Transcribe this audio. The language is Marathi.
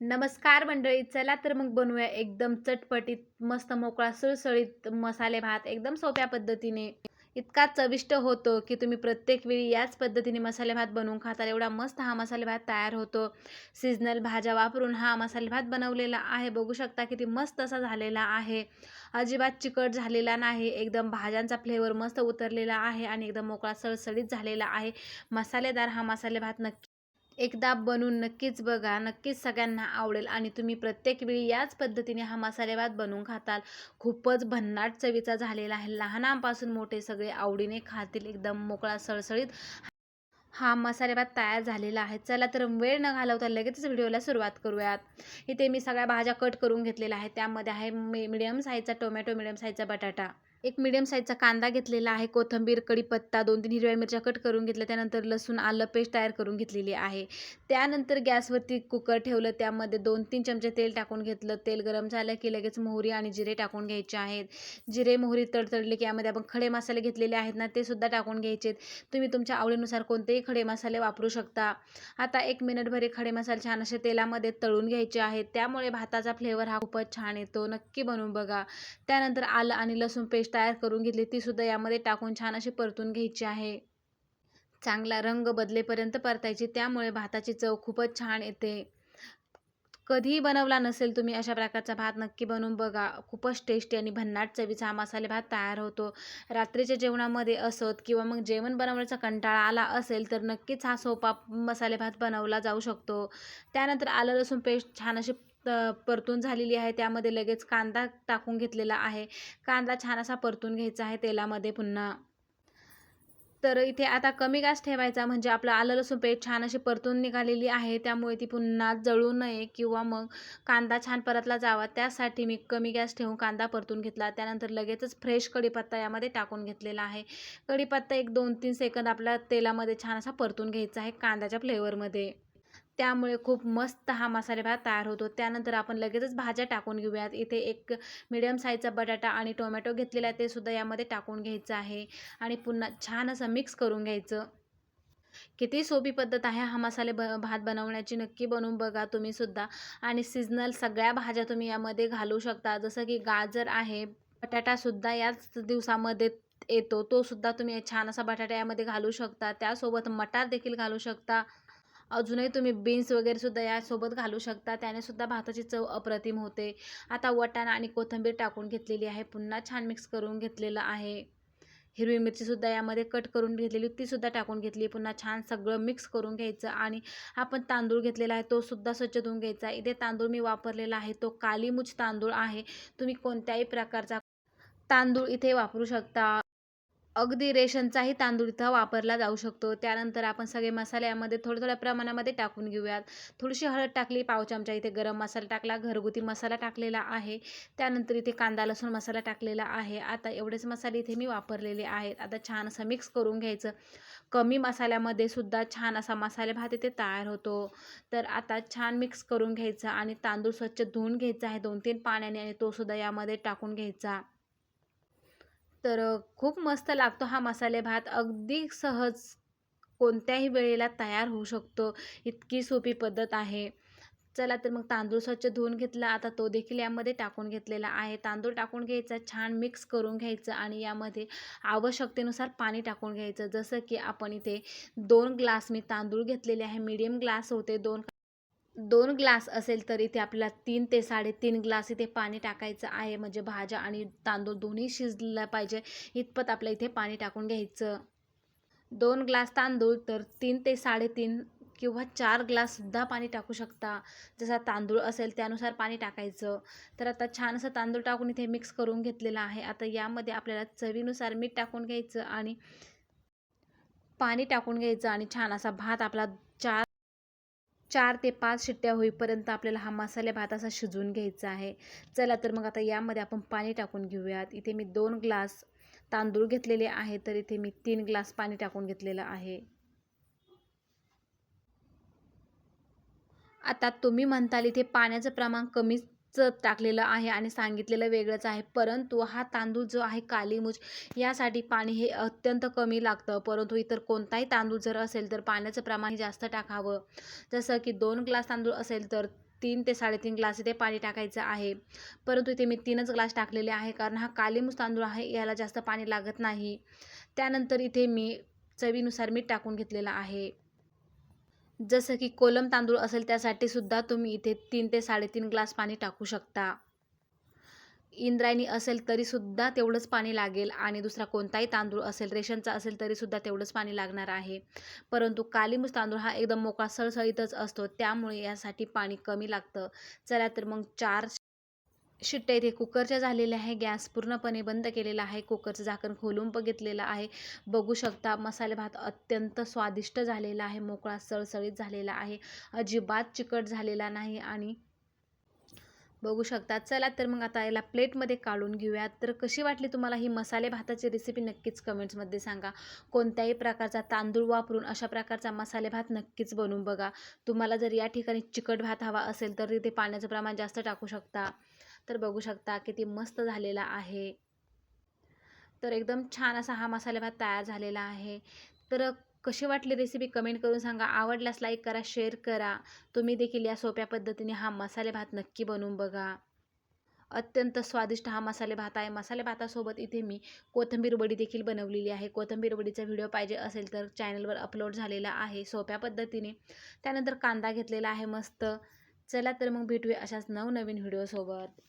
नमस्कार मंडळी चला तर मग बनवूया एकदम चटपटीत मस्त मोकळा सुळसळीत मसाले भात एकदम सोप्या पद्धतीने. इतका चविष्ट होतो की तुम्ही प्रत्येक वेळी याच पद्धतीने मसाले भात बनवून खाताल. एवढा मस्त हा मसाले भात तयार होतो. सीजनल भाज्या वापरून हा मसाले भात बनवलेला आहे. बघू शकता किती मस्त असा झालेला आहे. अजिबात चिकट झालेला नाही. एकदम भाज्यांचा फ्लेवर मस्त उतरलेला आहे आणि एकदम मोकळा सळसळीत झालेला आहे. मसालेदार हा मसाले भात नक्की एकदा बनवून नक्कीच बघा नक्कीच सगळ्यांना आवडेल आणि तुम्ही प्रत्येक वेळी याच पद्धतीने हा मसाले भात बनवून खाताल. खूपच भन्नाट चवीचा झालेला आहे. लहानांपासून मोठे सगळे आवडीने खातील एकदम मोकळा सळसळीत हा मसाले भात तयार झालेला आहे. चला तर वेळ न घालवता लगेचच व्हिडिओला सुरुवात करूयात. इथे मी सगळ्या भाज्या कट करून घेतलेल्या आहेत. त्यामध्ये आहे मी मिडियम साईजचा टोमॅटो मिडियम साईजचा बटाटा. एक मिडियम साईजचा कांदा घेतलेला आहे. कोथिंबीर कढीपत्ता दोन तीन हिरव्या मिरच्या कट करून घेतल्या. त्यानंतर लसूण आलं पेस्ट तयार करून घेतलेली आहे. त्यानंतर गॅसवरती कुकर ठेवलं. त्यामध्ये दोन तीन चमचे तेल टाकून घेतलं. तेल गरम झालं की लगेच मोहरी आणि जिरे टाकून घ्यायचे आहेत. जिरे मोहरी तडतडले की यामध्ये आपण खडे मसाले घेतलेले आहेत ना ते सुद्धा टाकून घ्यायचे तुम्ही तुमच्या आवडीनुसार कोणतेही खडे मसाले वापरू शकता. आता एक मिनिटभर हे खडे मसाले छान असे तेलामध्ये तळून घ्यायचे आहेत. त्यामुळे भाताचा फ्लेवर हा खूपच छान येतो. नक्की बनवून बघा. त्यानंतर आलं आणि लसूण पेस्ट तयार करून घेतली तीसुद्धा यामध्ये टाकून छान अशी परतून घ्यायची आहे. चांगला रंग बदलेपर्यंत परतायची त्यामुळे भाताची चव खूपच छान येते. कधीही बनवला नसेल तुम्ही अशा प्रकारचा भात नक्की बनवून बघा. खूपच टेस्टी आणि भन्नाट चवीचा हा मसाले भात तयार होतो. रात्रीच्या जेवणामध्ये असत किंवा मग जेवण बनवण्याचा कंटाळा आला असेल तर नक्कीच हा सोपा मसाले भात बनवला जाऊ शकतो. त्यानंतर आलं लसूण पेस्ट छान अशी परतून झालेली आहे. त्यामध्ये लगेच कांदा टाकून घेतलेला आहे. कांदा छान असा परतून घ्यायचा आहे तेलामध्ये पुन्हा. तर इथे आता कमी गॅस ठेवायचा म्हणजे आपलं आलं लसूण पेस्ट छान अशी परतून निघालेली आहे. त्यामुळे ती पुन्हा जळू नये किंवा मग कांदा छान परतला जावा. त्यासाठी मी कमी गॅस ठेवून कांदा परतून घेतला. त्यानंतर लगेचच फ्रेश कढीपत्ता यामध्ये टाकून घेतलेला आहे. कढीपत्ता एक दोन तीन सेकंद आपल्या तेलामध्ये छान असा परतून घ्यायचा आहे कांद्याच्या फ्लेवरमध्ये. त्यामुळे खूप मस्त हा मसाले भात तयार होतो. त्यानंतर आपण लगेचच भाज्या टाकून घेऊयात. इथे एक मिडियम साईजचा बटाटा आणि टोमॅटो घेतलेला आहे. ते सुद्धा यामध्ये टाकून घ्यायचं आहे. आणि पुन्हा छान असं मिक्स करून घ्यायचं. किती सोपी पद्धत आहे हा मसाले ब भात बनवण्याची. नक्की बनवून बघा तुम्ही सुद्धा. आणि सिजनल सगळ्या भाज्या तुम्ही यामध्ये घालू शकता. जसं की गाजर आहे. बटाटासुद्धा याच दिवसामध्ये येतो. तो सुद्धा तुम्ही छान असा बटाटा यामध्ये घालू शकता. त्यासोबत मटार देखील घालू शकता. अजूनही तुम्ही बीन्स वगैरेसुद्धा यासोबत घालू शकता. त्यानेसुद्धा भाताची चव अप्रतिम होते. आता वटाणा आणि कोथिंबीर टाकून घेतलेली आहे. पुन्हा छान मिक्स करून घेतलेलं आहे. हिरवी मिरचीसुद्धा यामध्ये कट करून घेतलेली तीसुद्धा टाकून घेतली. पुन्हा छान सगळं मिक्स करून घ्यायचं आणि आपण तांदूळ घेतलेला आहे तो सुद्धा स्वच्छ धुवून घ्यायचा. इथे तांदूळ मी वापरलेला आहे. तो कालीमुच तांदूळ आहे. तुम्ही कोणत्याही प्रकारचा तांदूळ इथे वापरू शकता. अगदी रेशनचाही तांदूळ इथं वापरला जाऊ शकतो. त्यानंतर आपण सगळे मसाले यामध्ये थोड्या थोड्या प्रमाणामध्ये टाकून घेऊयात. थोडीशी हळद टाकली पाव चमचा इथे गरम मसाला टाकला घरगुती मसाला टाकलेला आहे. त्यानंतर इथे कांदा लसूण मसाला टाकलेला आहे. आता एवढेच मसाले इथे मी वापरलेले आहेत. आता छान असं मिक्स करून घ्यायचं. कमी मसाल्यामध्ये सुद्धा छान असा मसाले भात इथे तयार होतो. तर आता छान मिक्स करून घ्यायचा आणि तांदूळ स्वच्छ धुवून घ्यायचा आहे. दोन तीन पाण्याने आणि तो सुद्धा यामध्ये टाकून घ्यायचा. तर खूप मस्त लागतो हा मसाले भात. अगदी सहज कोणत्याही वेळेला तयार होऊ शकतो. इतकी सोपी पद्धत आहे. चला तर मग तांदूळ स्वच्छ धुवून घेतला. आता तो देखील यामध्ये टाकून घेतलेला आहे. तांदूळ टाकून घ्यायचा छान मिक्स करून घ्यायचं आणि यामध्ये आवश्यकतेनुसार पाणी टाकून घ्यायचं. जसं की आपण इथे दोन ग्लास मी तांदूळ घेतलेले आहे. मीडियम ग्लास होते. दोन दोन ग्लास असेल तर इथे आपल्याला तीन ते साडेतीन ग्लास इथे पाणी टाकायचं आहे. म्हणजे भाज्या आणि तांदूळ दोन्ही शिजलं पाहिजे. इतपत आपल्या इथे पाणी टाकून घ्यायचं. दोन ग्लास तांदूळ तर तीन ते साडेतीन किंवा चार ग्लाससुद्धा पाणी टाकू शकता. जसा तांदूळ असेल त्यानुसार पाणी टाकायचं. तर आता छान असं तांदूळ टाकून इथे मिक्स करून घेतलेलं आहे. आता यामध्ये आपल्याला चवीनुसार मीठ टाकून घ्यायचं आणि पाणी टाकून घ्यायचं आणि छान असा भात आपला चार ते पाच शिट्ट्या होईपर्यंत आपल्याला हा मसाले भात असा शिजवून घ्यायचा आहे. चला तर मग आता यामध्ये आपण पाणी टाकून घेऊयात. इथे मी दोन ग्लास तांदूळ घेतलेले आहे तर इथे मी तीन ग्लास पाणी टाकून घेतलेलं आहे. आता तुम्ही म्हणताल इथे पाण्याचं प्रमाण कमीच टाकलेलं आहे आणि सांगितलेलं वेगळंच आहे. परंतु हा तांदूळ जो आहे कालीमुछ यासाठी पाणी हे अत्यंत कमी लागतं. परंतु इतर कोणताही तांदूळ जर असेल तर पाण्याचं प्रमाण जास्त टाकावं. जसं की दोन ग्लास तांदूळ असेल तर तीन ते साडेतीन ग्लास इथे पाणी टाकायचं आहे. परंतु इथे मी तीनच ग्लास टाकलेले आहे कारण हा कालीमुस तांदूळ आहे याला जास्त पाणी लागत नाही. त्यानंतर इथे मी चवीनुसार मीठ टाकून घेतलेलं आहे. जसं की कोलम तांदूळ असेल त्यासाठी सुद्धा तुम्ही इथे तीन ते साडेतीन ग्लास पाणी टाकू शकता. इंद्रायणी असेल तरीसुद्धा तेवढंच पाणी लागेल आणि दुसरा कोणताही तांदूळ असेल रेशनचा असेल तरीसुद्धा तेवढंच पाणी लागणार आहे. परंतु कालीमुस तांदूळ हा एकदम मोकळा सळसळीतच असतो त्यामुळे यासाठी पाणी कमी लागतं. चला तर मग चार शिट्ट्या इथे कुकरच्या झालेल्या आहे गॅस पूर्णपणे बंद केलेला आहे कुकरचं झाकण खोलून बघितलेलं आहे. बघू शकता मसाले भात अत्यंत स्वादिष्ट झालेला आहे मोकळा सळसळीत झालेला आहे अजिबात चिकट झालेला नाही आणि बघू शकता. चला तर मग आता याला प्लेटमध्ये काढून घेऊया. तर कशी वाटली तुम्हाला ही मसाले भाताची रेसिपी नक्कीच कमेंट्समध्ये सांगा. कोणत्याही प्रकारचा तांदूळ वापरून अशा प्रकारचा मसाले भात नक्कीच बनवून बघा. तुम्हाला जर या ठिकाणी चिकट भात हवा असेल तर तिथे पाण्याचं प्रमाण जास्त टाकू शकता. तर बघू शकता किती मस्त झालेला आहे. तर एकदम छान असा हा मसाले भात तयार झालेला आहे. तर कशी वाटली रेसिपी कमेंट करून सांगा. आवडल्यास लाईक करा शेअर करा. तुम्ही देखील या सोप्या पद्धतीने हा मसाले भात नक्की बनवून बघा. अत्यंत स्वादिष्ट हा मसाले भात आहे. मसाले भातासोबत इथे मी कोथिंबीर वडी देखील बनवलेली आहे. कोथिंबीर वडीचा व्हिडिओ पाहिजे असेल तर चॅनलवर अपलोड झालेला आहे सोप्या पद्धतीने. त्यानंतर कांदा घेतलेला आहे मस्त. चला तर मग भेटूया अशाच नवनवीन व्हिडिओसोबत